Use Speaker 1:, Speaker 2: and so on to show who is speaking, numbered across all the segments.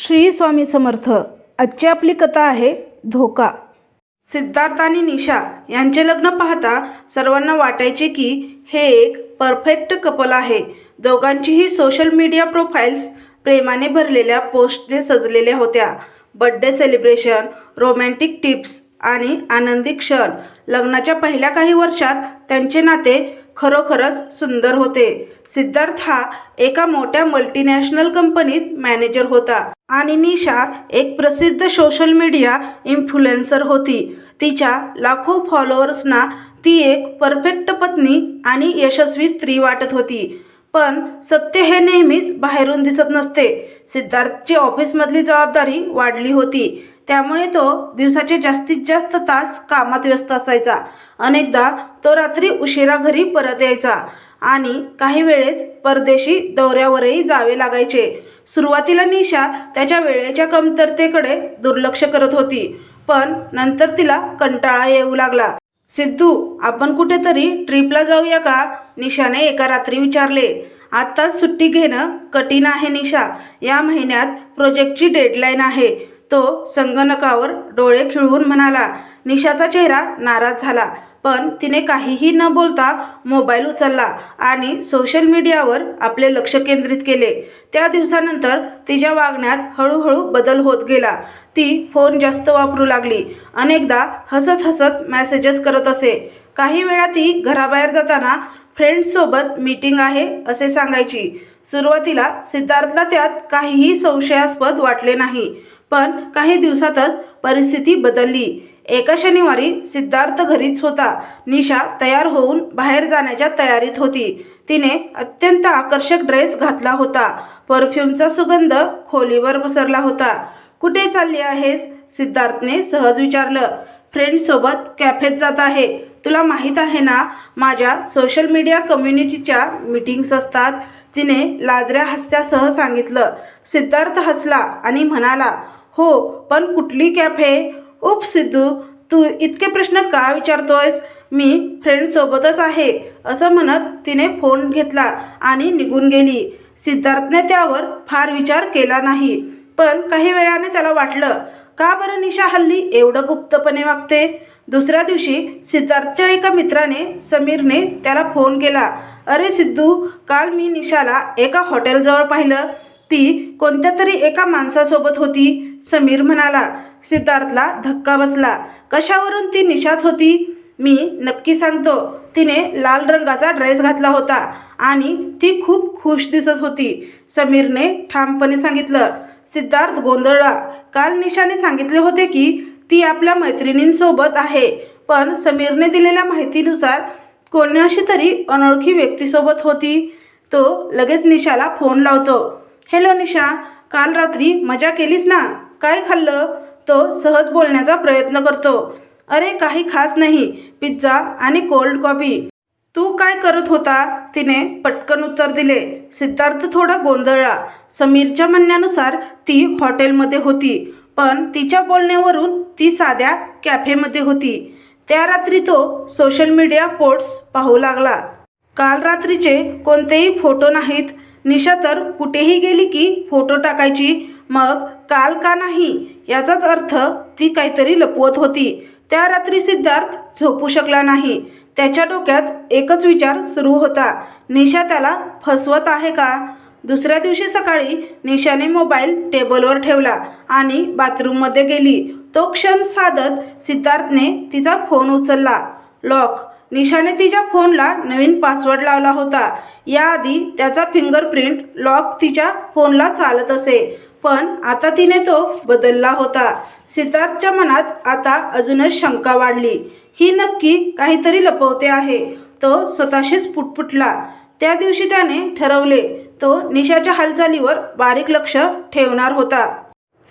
Speaker 1: श्री स्वामी समर्थ आजची आपली कथा आहे धोका. सिद्धार्थ आणि निशा यांचे लग्न पाहता सर्वांना वाटायचे की हे एक परफेक्ट कपल आहे. दोघांचीही सोशल मीडिया प्रोफाईल्स प्रेमाने भरलेल्या पोस्टने सजलेल्या होत्या. बड्डे सेलिब्रेशन रोमॅन्टिक टिप्स आणि आनंदी क्षण. लग्नाच्या पहिल्या काही वर्षात त्यांचे नाते खरोखरच सुंदर होते. सिद्धार्थ हा एका मोठ्या मल्टीनॅशनल कंपनीत मॅनेजर होता आणि निशा एक प्रसिद्ध सोशल मीडिया इन्फ्लुएन्सर होती. तिच्या लाखो फॉलोअर्सना ती एक परफेक्ट पत्नी आणि यशस्वी स्त्री वाटत होती. पण सत्य हे नेहमीच बाहेरून दिसत नसते. सिद्धार्थची ऑफिसमधली जबाबदारी वाढली होती. त्यामुळे तो दिवसाचे जास्तीत जास्त तास कामात व्यस्त असायचा. अनेकदा तो रात्री उशिरा घरी परत यायचा आणि काही वेळेस परदेशी दौऱ्यावरही जावे लागायचे. सुरुवातीला निशा त्याच्या वेळेच्या कमतरतेकडे दुर्लक्ष करत होती पण नंतर तिला कंटाळा येऊ लागला. सिद्धू आपण कुठेतरी ट्रिपला जाऊया का? निशाने एका रात्री विचारले. आत्ताच सुट्टी घेणं कठीण आहे निशा. या महिन्यात प्रोजेक्टची डेडलाईन आहे. तो संगणकावर डोळे खिळवून म्हणाला निशाचा चेहरा नाराज झाला. पण तिने काहीही न बोलता मोबाईल उचलला आणि सोशल मीडियावर आपले लक्ष केंद्रित केले. त्या दिवसानंतर तिच्या वागण्यात हळूहळू बदल होत गेला. ती फोन जास्त वापरू लागली. अनेकदा हसत हसत मॅसेजेस करत असे. काही वेळा ती घराबाहेर जाताना फ्रेंड्ससोबत मीटिंग आहे असे सांगायची. सुरुवातीला सिद्धार्थला त्यात काहीही संशयास्पद वाटले नाही. पण काही दिवसातच परिस्थिती बदलली. एका शनिवारी सिद्धार्थ घरीच होता. निशा तयार होऊन बाहेर जाण्याच्या तयारीत होती. तिने अत्यंत आकर्षक ड्रेस घातला होता. परफ्यूमचा सुगंध खोलीवर पसरला होता. कुठे चालली आहेस? सिद्धार्थने सहज विचारलं. फ्रेंडसोबत कॅफेत जात आहे. तुला माहीत आहे ना माझ्या सोशल मीडिया कम्युनिटीच्या मीटिंग्स असतात. तिने लाजऱ्या हास्यासह सांगितलं. सिद्धार्थ हसला आणि म्हणाला हो पण कुठली कॅफे उप सिद्धू तू इतके प्रश्न का विचारतोयस? मी फ्रेंडसोबतच आहे असं म्हणत तिने फोन घेतला आणि निघून गेली. सिद्धार्थने त्यावर फार विचार केला नाही पण काही वेळाने त्याला वाटलं का बरं निशा हल्ली एवढं गुप्तपणे वागते? दुसऱ्या दिवशी सिद्धार्थच्या एका मित्राने समीरने त्याला फोन केला. अरे सिद्धू काल मी निशाला एका हॉटेलजवळ पाहिलं. ती कोणत्या तरी एका माणसासोबत होती? समीर म्हणाला. सिद्धार्थला धक्का बसला. कशावरून ती निशाच होती? मी नक्की सांगतो. तिने लाल रंगाचा ड्रेस घातला होता आणि ती खूप खुश दिसत होती. समीरने ठामपणे सांगितलं. सिद्धार्थ गोंधळला. काल निशाने सांगितले होते की ती आपल्या मैत्रिणींसोबत आहे पण समीरने दिलेल्या माहितीनुसार कोणाशी तरी अनोळखी व्यक्तीसोबत होती. तो लगेच निशाला फोन लावतो. हॅलो निशा काल रात्री मजा केलीस ना? काय खाल्लं? तो सहज बोलण्याचा प्रयत्न करतो. अरे काही खास नाही पिझ्झा आणि कोल्ड कॉफी. तू काय करत होता? तिने पटकन उत्तर दिले. सिद्धार्थ थोडा गोंधळला. समीरच्या म्हणण्यानुसार ती हॉटेलमध्ये होती पण तिच्या बोलण्यावरून ती साध्या कॅफेमध्ये होती. त्या रात्री तो सोशल मीडिया पोर्ट्स पाहू लागला. काल रात्रीचे कोणतेही फोटो नाहीत निशा तर कुठेही गेली की फोटो टाकायची. मग काल का नाही? याचाच अर्थ ती काहीतरी लपवत होती. त्या रात्री सिद्धार्थ झोपू शकला नाही. त्याच्या डोक्यात एकच विचार सुरू होता. निशा त्याला फसवत आहे का? दुसऱ्या दिवशी सकाळी निशाने मोबाईल टेबलवर ठेवला आणि बाथरूममध्ये गेली. तो क्षण साधत सिद्धार्थने तिचा फोन उचलला. लॉक निशाने तिच्या फोनला नवीन पासवर्ड लावला होता. याआधी त्याचा फिंगरप्रिंट लॉक तिच्या फोनला चालत असे. पण आता तिने तो बदलला होता. सिद्धार्थच्या मनात आता अजूनच शंका वाढली. ही नक्की काहीतरी लपवते आहे. तो स्वतःशीच पुटपुटला. त्या दिवशी त्याने ठरवले तो निशाच्या हालचालीवर बारीक लक्ष ठेवणार होता.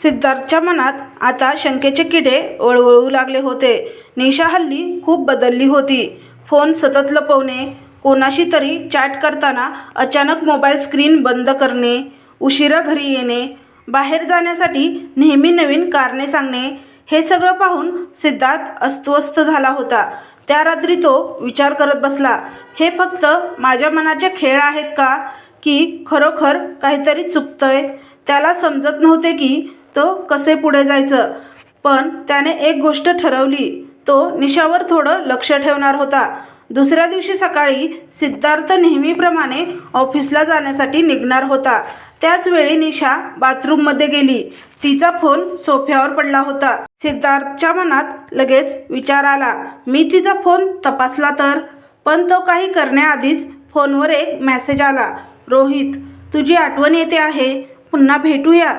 Speaker 1: सिद्धार्थच्या मनात आता शंकेचे किडे ओळवळू लागले होते. निशा हल्ली खूप बदलली होती. फोन सतत लपवणे कोणाशी तरी चॅट करताना अचानक मोबाईल स्क्रीन बंद करणे उशिरा घरी येणे बाहेर जाण्यासाठी नेहमी नवीन कारणे सांगणे हे सगळं पाहून सिद्धार्थ अस्वस्थ झाला होता. त्या रात्री तो विचार करत बसला हे फक्त माझ्या मनाचे खेळ आहेत का? की खरोखर काहीतरी चुकतंय? त्याला समजत नव्हते की तो कसे पुढे जायचं? पण त्याने एक गोष्ट ठरवली. तो निशावर थोडं लक्ष ठेवणार होता. दुसऱ्या दिवशी सकाळी सिद्धार्थ नेहमीप्रमाणे ऑफिसला जाण्यासाठी निघणार होता. त्याचवेळी निशा बाथरूममध्ये गेली. तिचा फोन सोफ्यावर पडला होता. सिद्धार्थच्या मनात लगेच विचार आला मी तिचा फोन तपासला तर? पण तो काही करण्याआधीच फोनवर एक मेसेज आला रोहित तुझी आठवण येते आहे. पुन्हा भेटूया.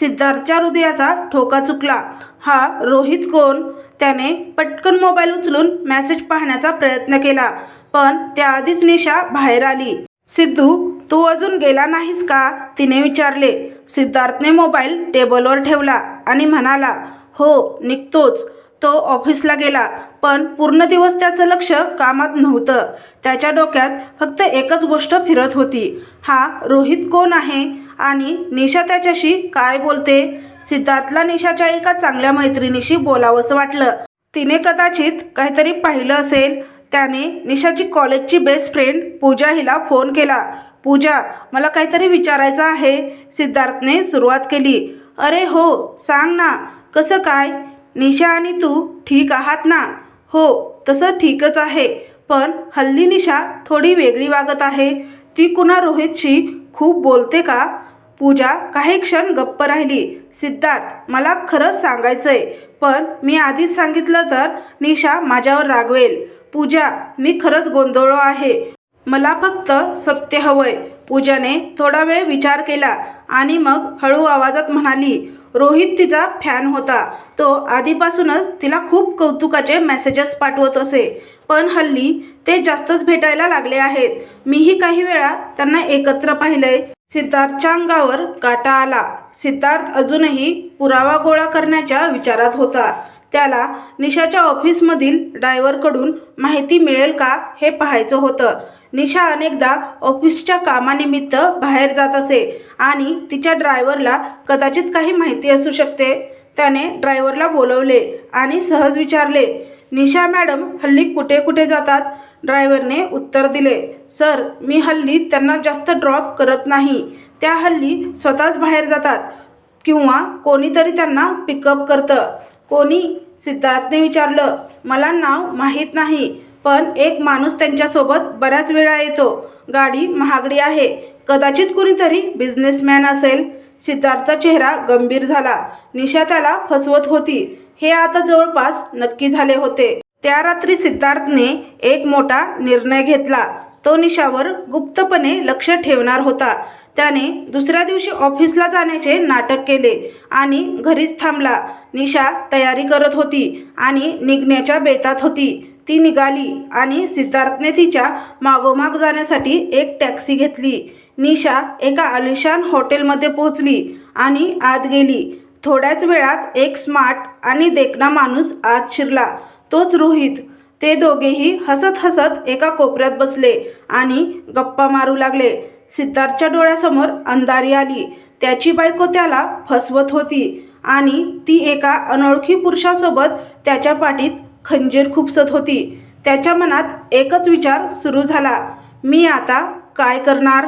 Speaker 1: सिद्धार्थच्या हृदयाचा ठोका चुकला. हा रोहित कोण? त्याने पटकन मोबाईल उचलून मॅसेज पाहण्याचा प्रयत्न केला पण त्याआधीच निशा बाहेर आली. सिद्धू तू अजून गेला नाहीस का? तिने विचारले. सिद्धार्थने मोबाईल टेबलवर ठेवला आणि म्हणाला हो निघतोच. तो ऑफिसला गेला. पण पूर्ण दिवस त्याचं लक्ष कामात नव्हतं. त्याच्या डोक्यात फक्त एकच गोष्ट फिरत होती. हा रोहित कोण आहे? आणि निशा त्याच्याशी काय बोलते? सिद्धार्थला निशाच्या एका चांगल्या मैत्रिणीशी बोलावंसं वाटलं. तिने कदाचित काहीतरी पाहिलं असेल. त्याने निशाची कॉलेजची बेस्ट फ्रेंड पूजा हिला फोन केला. पूजा मला काहीतरी विचारायचं आहे. सिद्धार्थने सुरुवात केली. अरे हो सांग ना. कसं काय? निशा आणि तू ठीक आहात ना? हो तसं ठीकच आहे. पण हल्ली निशा थोडी वेगळी वागत आहे. ती कुणा रोहितशी खूप बोलते का? पूजा काही क्षण गप्प राहिली. सिद्धार्थ मला खरं सांगायचंय. पण मी आधीच सांगितलं तर निशा माझ्यावर रागवेल. पूजा मी खरंच गोंधळलो आहे. मला फक्त सत्य हवंय. पूजाने थोडा वेळ विचार केला आणि मग हळू आवाजात म्हणाली रोहित तिचा फॅन होता. तो आधीपासूनच तिला खूप कौतुकाचे मेसेजेस पाठवत असे. पण हल्ली ते जास्तच भेटायला लागले आहेत. मीही काही वेळा त्यांना एकत्र पाहिलंय. सिद्धार्थच्या अंगावर काटा आला. सिद्धार्थ अजूनही पुरावा गोळा करण्याच्या विचारात होता. त्याला निशाच्या ऑफिसमधील ड्रायव्हरकडून माहिती मिळेल का हे पाहायचं होतं. निशा अनेकदा ऑफिसच्या कामानिमित्त बाहेर जात असे आणि तिच्या ड्रायव्हरला कदाचित काही माहिती असू शकते. त्याने ड्रायव्हरला बोलवले आणि सहज विचारले निशा मॅडम हल्ली कुठे कुठे जातात? ड्रायव्हरने उत्तर दिले सर मी हल्ली त्यांना जास्त ड्रॉप करत नाही. त्या हल्ली स्वतःच बाहेर जातात किंवा कोणीतरी त्यांना पिकअप करतं. कोणी सिद्धार्थने विचारलं मला नाव माहीत नाही पण एक माणूस त्यांच्यासोबत बऱ्याच वेळा येतो. गाडी महागडी आहे. कदाचित कुणीतरी बिझनेसमॅन असेल. सिद्धार्थचा चेहरा गंभीर झाला. निशा त्याला फसवत होती. हे आता जवळपास नक्की झाले होते. त्या रात्री सिद्धार्थने एक मोठा निर्णय घेतला. तो निशावर गुप्तपणे लक्ष ठेवणार होता. त्याने दुसऱ्या दिवशी ऑफिसला जाण्याचे नाटक केले आणि घरीच थांबला. निशा तयारी करत होती आणि निघण्याच्या बेतात होती. ती निघाली आणि सिद्धार्थने तिच्या मागोमाग जाण्यासाठी एक टॅक्सी घेतली. निशा एका आलिशान हॉटेलमध्ये पोहोचली आणि आत गेली. थोड्याच वेळात एक स्मार्ट आणि देखणा माणूस आत शिरला. तोच रोहित ते दोघेही हसत हसत एका कोपऱ्यात बसले आणि गप्पा मारू लागले. सिद्धार्थच्या डोळ्यासमोर अंधारी आली. त्याची बायको त्याला फसवत होती आणि ती एका अनोळखी पुरुषासोबत त्याच्या पाठीत खंजीर खुपसत होती. त्याच्या मनात एकच विचार सुरू झाला. मी आता काय करणार?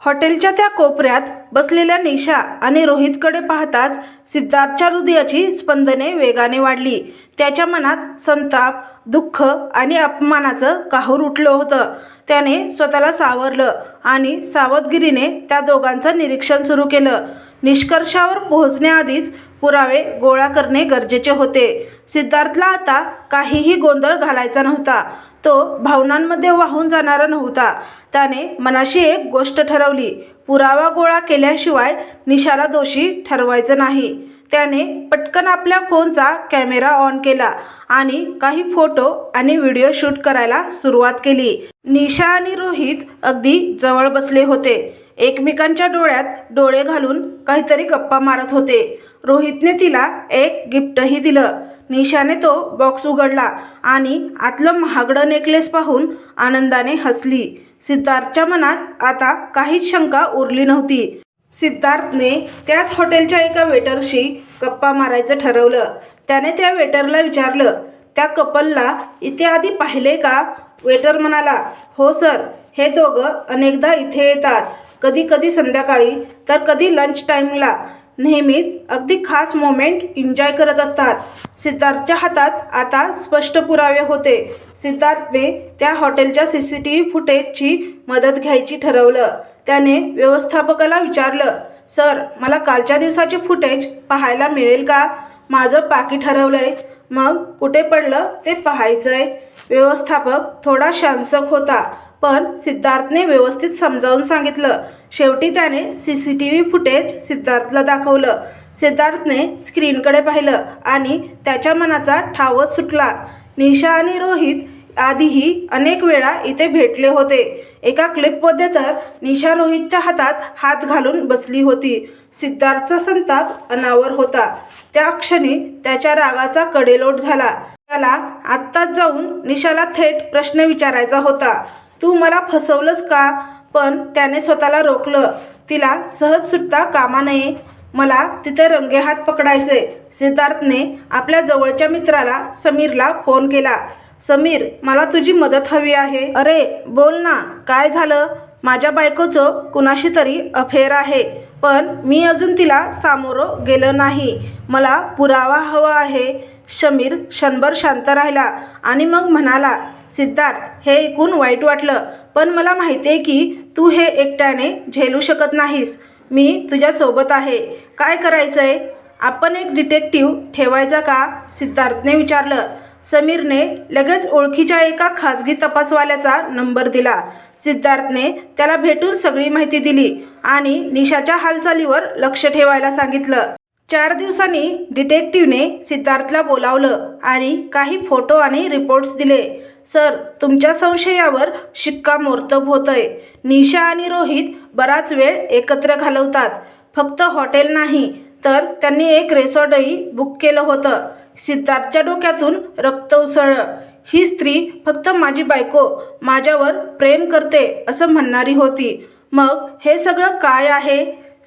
Speaker 1: हॉटेलच्या त्या कोपऱ्यात बसलेल्या निशा आणि रोहितकडे पाहताच सिद्धार्थच्या हृदयाची स्पंदने वेगाने वाढली. त्याच्या मनात संताप दुःख आणि अपमानाचं काहूर उठलं होतं. त्याने स्वतःला सावरलं आणि सावधगिरीने त्या दोघांचं निरीक्षण सुरू केलं. निष्कर्षावर पोहोचण्याआधीच पुरावे गोळा करणे गरजेचे होते. सिद्धार्थला आता काहीही गोंधळ घालायचा नव्हता. तो भावनांमध्ये वाहून जाणारा नव्हता. त्याने मनाशी एक गोष्ट ठरवली. पुरावा गोळा केल्याशिवाय निशाला दोषी ठरवायचं नाही. त्याने पटकन आपल्या फोनचा कॅमेरा ऑन केला आणि काही फोटो आणि व्हिडिओ शूट करायला सुरुवात केली. निशा आणि रोहित अगदी जवळ बसले होते. एकमेकांच्या डोळ्यात डोळे घालून काहीतरी गप्पा मारत होते. रोहितने तिला एक गिफ्टही दिलं. निशाने तो बॉक्स उघडला आणि आतलं महागडं नेकलेस पाहून आनंदाने हसली. सिद्धार्थच्या मनात आता काहीच शंका उरली नव्हती. सिद्धार्थने त्याच हॉटेलच्या एका वेटरशी गप्पा मारायचं ठरवलं. त्याने त्या वेटरला विचारलं त्या कपलला इथे आधी पाहिले का? वेटर म्हणाला हो सर हे दोघं अनेकदा इथे येतात. कधी कधी संध्याकाळी तर कधी लंच टाईमला नेहमीच अगदी खास मोमेंट एन्जॉय करत असतात. सिद्धार्थच्या हातात आता स्पष्ट पुरावे होते. सिद्धार्थने त्या हॉटेलच्या सी सी टी व्ही फुटेजची मदत घ्यायची ठरवलं. त्याने व्यवस्थापकाला विचारलं सर मला कालच्या दिवसाचे फुटेज पाहायला मिळेल का? माझं पाकी ठरवलं आहे मग कुठे पडलं ते पाहायचं आहे व्यवस्थापक थोडा शांसक होता. पण सिद्धार्थने व्यवस्थित समजावून सांगितलं. शेवटी त्याने C C T V footage सिद्धार्थला दाखवलं. सिद्धार्थने स्क्रीनकडे पाहिलं आणि त्याच्या मनाचा ठावच सुटला. निशा आणि रोहित आधीही अनेक वेळा इथे भेटले होते. एका क्लिपमध्ये तर निशा रोहितच्या हातात हात घालून बसली होती. सिद्धार्थचा संताप अनावर होता. त्या क्षणी त्याच्या रागाचा कडेलोट झाला. त्याला आत्ताच जाऊन निशाला थेट प्रश्न विचारायचा होता. तू मला फसवलंस का? पण त्याने स्वतःला रोखलं. तिला सहज सुटता कामा नये. मला तिथे रंगेहात पकडायचे सिद्धार्थने आपल्या जवळच्या मित्राला समीरला फोन केला. समीर मला तुझी मदत हवी आहे. अरे बोल ना काय झालं? माझ्या बायकोचं कुणाशी तरी अफेअर आहे. पण मी अजून तिला सामोरं गेलं नाही. मला पुरावा हवा आहे. समीर क्षणभर शांत राहिला आणि मग म्हणाला सिद्धार्थ हे ऐकून वाईट वाटलं. पण मला माहिती आहे की तू हे एकट्याने झेलू शकत नाहीस. मी तुझ्यासोबत आहे. काय करायचं आहे आपण एक डिटेक्टिव्ह ठेवायचा का? सिद्धार्थने विचारलं. समीरने लगेच ओळखीच्या एका खाजगी तपासवाल्याचा नंबर दिला. सिद्धार्थने त्याला भेटून सगळी माहिती दिली आणि निशाच्या हालचालीवर लक्ष ठेवायला सांगितलं. चार दिवसांनी डिटेक्टिव्हने सिद्धार्थला बोलावलं आणि काही फोटो आणि रिपोर्ट्स दिले. सर तुमच्या संशयावर शिक्कामोर्तब होतंय. निशा आणि रोहित बराच वेळ एकत्र घालवतात. फक्त हॉटेल नाही तर त्यांनी एक रेसॉर्टही बुक केलं होतं. सिद्धार्थच्या डोक्यातून रक्त उसळलं. ही स्त्री फक्त माझी बायको माझ्यावर प्रेम करते असं म्हणणारी होती. मग हे सगळं काय आहे?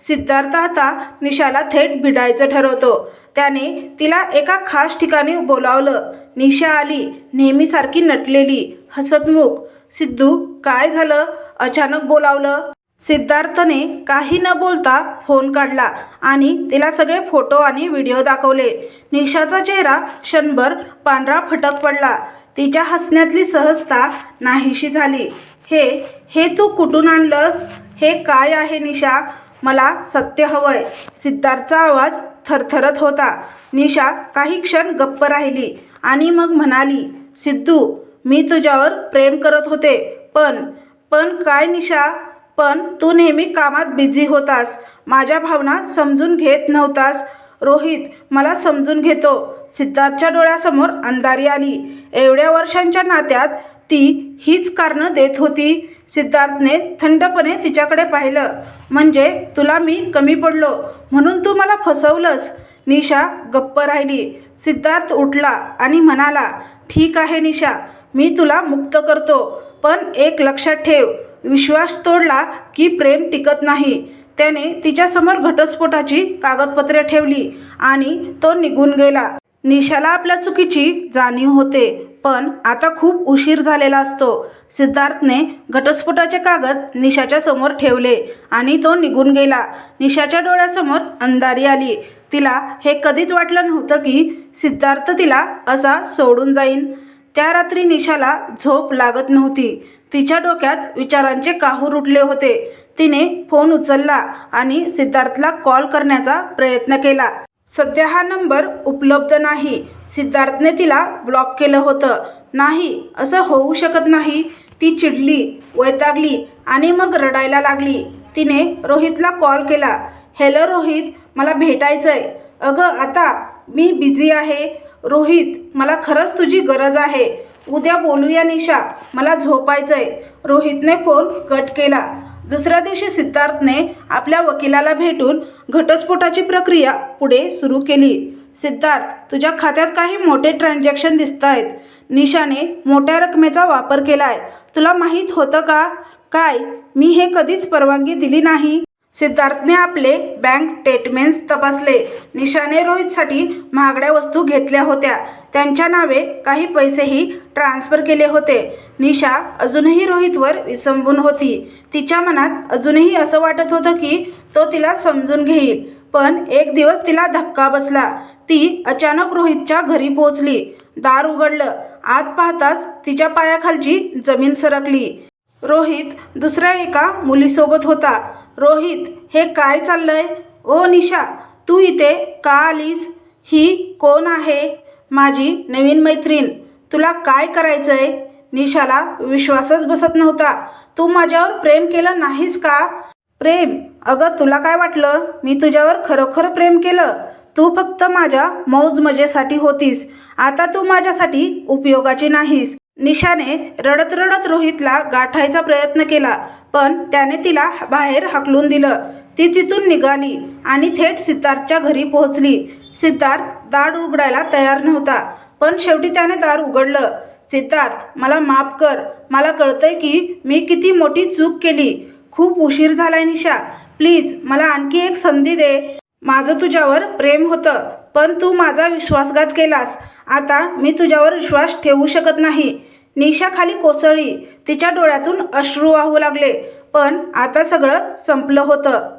Speaker 1: सिद्धार्थ आता निशाला थेट भिडायचं ठरवतो. त्याने तिला एका खास ठिकाणी बोलावलं. निशा आली नेहमीसारखी नटलेली हसतमुख. सिद्धू काय झालं? अचानक बोलावलं. सिद्धार्थने काही न बोलता फोन काढला आणि तिला सगळे फोटो आणि व्हिडिओ दाखवले. निशाचा चेहरा क्षणभर पांढरा फटक पडला. तिच्या हसण्यातली सहजता नाहीशी झाली. हे हे तू कुठून आणलंस? हे काय आहे निशा? मला सत्य हवंय. सिद्धार्थचा आवाज थरथरत होता. निशा काही क्षण गप्प राहिली आणि मग म्हणाली सिद्धू मी तुझ्यावर प्रेम करत होते. पण पण काय निशा? पण तू नेहमी कामात बिझी होतास. माझ्या भावना समजून घेत नव्हतास. रोहित मला समजून घेतो. सिद्धार्थच्या डोळ्यासमोर अंधारी आली. एवढ्या वर्षांच्या नात्यात ती हीच कारणं देत होती. सिद्धार्थने थंडपणे तिच्याकडे पाहिलं. म्हणजे तुला मी कमी पडलो. म्हणून तू मला फसवलंस. निशा गप्प राहिली. सिद्धार्थ उठला आणि म्हणाला ठीक आहे निशा मी तुला मुक्त करतो. पण एक लक्षात ठेव विश्वास तोडला की प्रेम टिकत नाही. त्याने तिच्यासमोर घटस्फोटाची कागदपत्रे ठेवली आणि तो निघून गेला. निशाला आपल्या चुकीची जाणीव होते. पण आता खूप उशीर झालेला असतो. सिद्धार्थने घटस्फोटाचे कागद निशाच्या समोर ठेवले आणि तो निघून गेला. निशाच्या डोळ्यासमोर अंधारी आली. तिला हे कधीच वाटलं नव्हतं की सिद्धार्थ तिला असा सोडून जाईन. त्या रात्री निशाला झोप लागत नव्हती. तिच्या डोक्यात विचारांचे काहूर उठले होते. तिने फोन उचलला आणि सिद्धार्थला कॉल करण्याचा प्रयत्न केला. सध्या हा नंबर उपलब्ध नाही. सिद्धार्थने तिला ब्लॉक केलं होतं. नाही असं होऊ शकत नाही. ती चिडली वैतागली आणि मग रडायला लागली. तिने रोहितला कॉल केला. हॅलो रोहित मला भेटायचं आहे अगं आता मी बिझी आहे. रोहित मला खरंच तुझी गरज आहे. उद्या बोलूया निशा. मला झोपायचं आहे रोहितने फोन कट केला. दुसऱ्या दिवशी सिद्धार्थने आपल्या वकिलाला भेटून घटस्फोटाची प्रक्रिया पुढे सुरू केली. सिद्धार्थ तुझ्या खात्यात काही मोठे ट्रान्झॅक्शन दिसत आहेत निशाने मोठ्या रकमेचा वापर केला आहे तुला माहीत होतं का? काय? मी हे कधीच परवानगी दिली नाही. सिद्धार्थने आपले बँक स्टेटमेंट तपासले. निशाने रोहितसाठी महागड्या वस्तू घेतल्या होत्या. त्यांच्या नावे काही पैसेही ट्रान्स्फर केले होते. निशा अजूनही रोहितवर विसंबून होती. तिच्या मनात अजूनही असं वाटत होतं की तो तिला समजून घेईल. पण एक दिवस तिला धक्का बसला. ती अचानक रोहितच्या घरी पोहोचली. दार उघडलं. आत पाहताच तिच्या पायाखालची जमीन सरकली. रोहित दुसऱ्या एका मुलीसोबत होता. रोहित हे काय चाललंय? ओ निशा तू इथे का आलीस? ही कोण आहे? माझी नवीन मैत्रीण. तुला काय करायचंय? निशाला विश्वासच बसत नव्हता. तू माझ्यावर प्रेम केलं नाहीस का? प्रेम. अगं तुला काय वाटलं? मी तुझ्यावर खरोखर प्रेम केलं? तू फक्त माझ्या मौज मजेसाठी होतीस. आता तू माझ्यासाठी उपयोगाची नाहीस. निशाने रडत रडत रोहितला गाठायचा प्रयत्न केला पण त्याने तिला बाहेर हाकलून दिलं. ती तिथून निघाली आणि थेट सिद्धार्थच्या घरी पोहोचली. सिद्धार्थ दार उघडायला तयार नव्हता पण शेवटी त्याने दार उघडलं. सिद्धार्थ मला माफ कर. मला कळतंय की मी किती मोठी चूक केली. खूप उशीर झालाय निशा. प्लीज मला आणखी एक संधी दे. माझं तुझ्यावर प्रेम होतं पण तू माझा विश्वासघात केलास. आता मी तुझ्यावर विश्वास ठेवू शकत नाही. निशा खाली कोसळली. तिच्या डोळ्यातून अश्रू वाहू लागले पण आता सगळं संपलं होतं.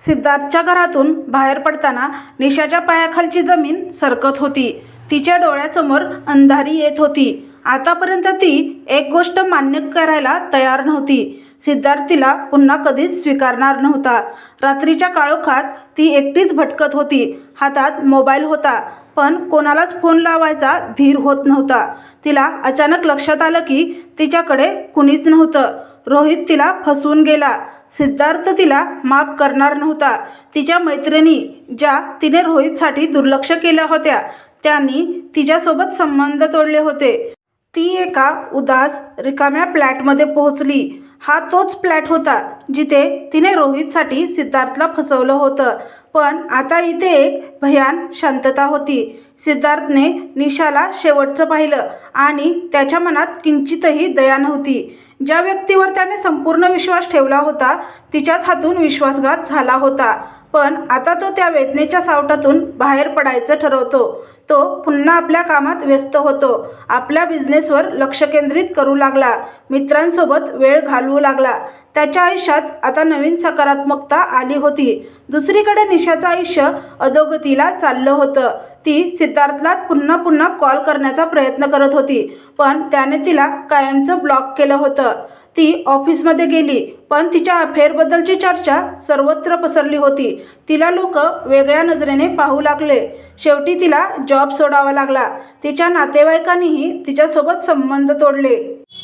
Speaker 1: सिद्धार्थच्या घरातून बाहेर पडताना निशाच्या पायाखालची जमीन सरकत होती. तिच्या डोळ्यासमोर अंधारी येत होती. आतापर्यंत ती एक गोष्ट मान्य करायला तयार नव्हती. सिद्धार्थ तिला पुन्हा कधीच स्वीकारणार नव्हता. रात्रीच्या काळोखात ती एकटीच भटकत होती. हातात मोबाईल होता पण कोणालाच फोन लावायचा धीर होत नव्हता. तिला अचानक लक्षात आलं की तिच्याकडे कुणीच नव्हतं. रोहित तिला फसवून गेला. सिद्धार्थ तिला माफ करणार नव्हता. तिच्या मैत्रिणी ज्या तिने रोहितसाठी दुर्लक्ष केल्या होत्या त्यांनी तिच्यासोबत संबंध तोडले होते. ती एका उदास रिकाम्या फ्लॅटमध्ये पोहोचली. हा तोच फ्लॅट होता जिथे तिने रोहितसाठी सिद्धार्थला फसवलं होतं. पण आता इथे एक भयान शांतता होती. सिद्धार्थने निशाला शेवटचं पाहिलं आणि त्याच्या मनात किंचितही दया नव्हती. ज्या व्यक्तीवर त्याने संपूर्ण विश्वास ठेवला होता तिच्याच हातून विश्वासघात झाला होता. पण आता तो त्या वेदनेच्या सावटातून बाहेर पडायचं ठरवतो. तो पुन्हा आपल्या कामात व्यस्त होतो. आपल्या बिझनेसवर लक्ष केंद्रित करू लागला. मित्रांसोबत वेळ घालवू लागला. त्याच्या आयुष्यात आता नवीन सकारात्मकता आली होती. दुसरीकडे निशाचं आयुष्य अधोगतीला चाललं होतं. ती सिद्धार्थला पुन्हा पुन्हा कॉल करण्याचा प्रयत्न करत होती. पण त्याने तिला कायमचं ब्लॉक केलं होतं. ती ऑफिसमध्ये गेली पण तिच्या अफेअरबद्दलची चर्चा सर्वत्र पसरली होती. तिला लोक वेगळ्या नजरेने पाहू लागले. शेवटी तिला जॉब सोडावा लागला. तिच्या नातेवाईकांनीही तिच्यासोबत संबंध तोडले.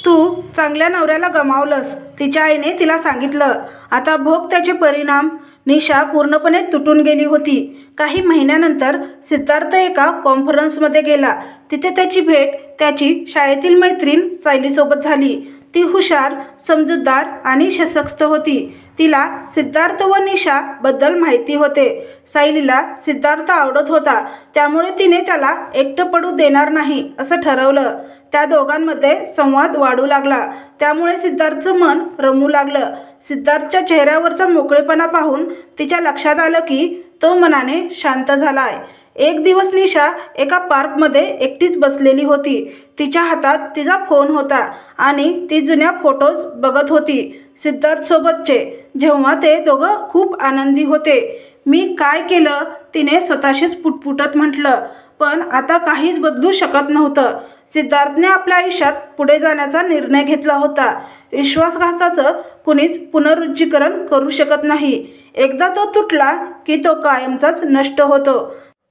Speaker 1: तू चांगल्या नवऱ्याला गमावलंस तिच्या आईने तिला सांगितलं. आता भोग त्याचे परिणाम. निशा पूर्णपणे तुटून गेली होती. काही महिन्यानंतर सिद्धार्थ एका कॉन्फरन्समध्ये गेला. तिथे त्याची भेट त्याची शाळेतील मैत्रीण सायलीसोबत झाली. ती हुशार समजूतदार आणि सशक्त होती. तिला सिद्धार्थ व निशा बद्दल माहिती होते. सायलीला सिद्धार्थ आवडत होता. त्यामुळे तिने त्याला एकटं पडू देणार नाही असं ठरवलं. त्या दोघांमध्ये संवाद वाढू लागला. त्यामुळे सिद्धार्थचं मन रमू लागलं. सिद्धार्थच्या चेहऱ्यावरचा मोकळेपणा पाहून तिच्या लक्षात आलं की तो मनाने शांत झालाय. एक दिवस निशा एका पार्कमध्ये एकटीच बसलेली होती. तिच्या हातात तिचा फोन होता आणि ती जुन्या फोटोज बघत होती सिद्धार्थसोबतचे. जेव्हा ते दोघं खूप आनंदी होते. मी काय केलं? तिने स्वतःशीच पुटपुटत म्हटलं पण आता काहीच बदलू शकत नव्हतं. सिद्धार्थने आपल्या आयुष्यात पुढे जाण्याचा निर्णय घेतला होता. विश्वासघाताचं कुणीच पुनरुज्जीकरण करू शकत नाही. एकदा तो तुटला की तो कायमचाच नष्ट होतो.